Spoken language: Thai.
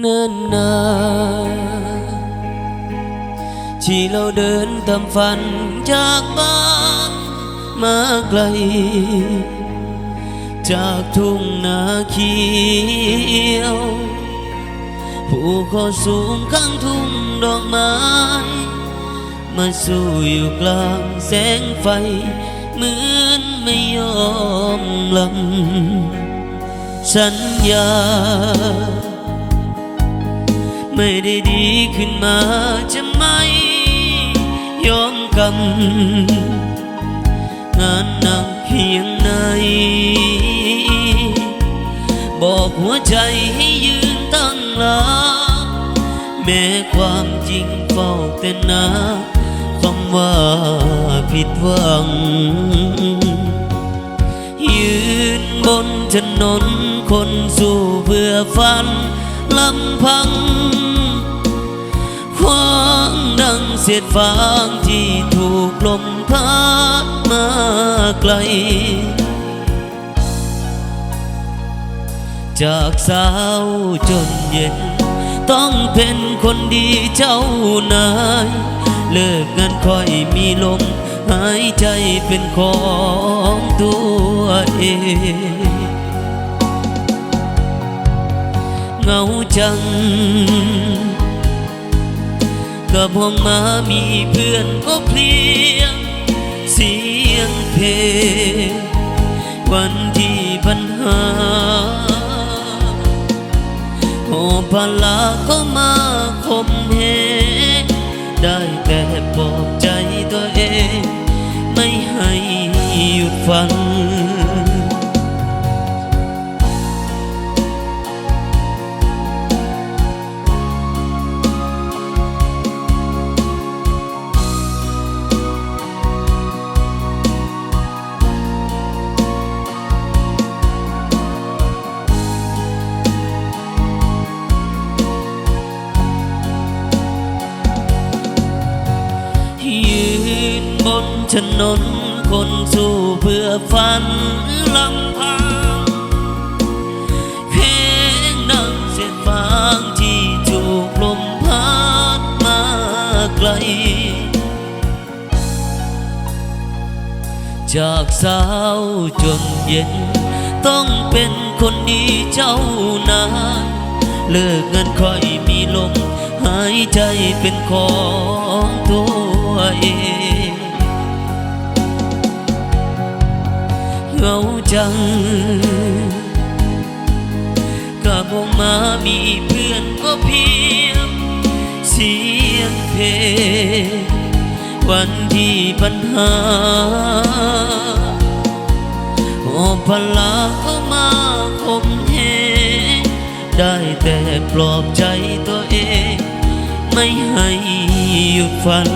เนิ่นนานที่เราเดินตามฝันจากบ้านมาไกล จากทุ่งนาเขียว ผู้คอสูงข้างทุ่งดอกไม้ มาสู่อยู่กลางแสงไฟ เหมือนไม่ยอมลำสัญญา ไม่ได้ดีขึ้นมาจะไม่ยอมกำงานหนักเพียงไหนบอกหัวใจให้ยืนตั้งหลาแม้ความจริงเฝ้าแต่นาคำว่าผิดหวัง ยืนบนถนนคนสู้เพื่อฝันลำพัง เศษฟางที่ถูกลมพัดมาไกล จากเช้าจนเย็น ต้องเป็นคนดีเจ้านาย เลิกงานค่อยมีลม หายใจเป็นของตัวเองเงาจัง กับห้องมามีเพื่อนก็เพลียง เสียงเพลงวันที่ปัญหาโอพลาก็มาคมเหงได้แต่ปลอบใจตัวเอง ไม่ให้หยุดฝัน นบนถนนคนสู้เพื่อฝันลำพังเพลงดังเสียงฟางที่ถูกลมพัดมาไกล จากเช้าจนเย็น ต้องเป็นคนดีเจ้านายเลิกเงินค่อยมีลมหายใจเป็นของตัวเอง จังกับวงมามีเพื่อนก็เพียงเสียงเพลงวันที่ปัญหาโอพลาก็มาคมเหงได้แต่ปลอบใจตัวเอง ไม่ให้หยุดฝัน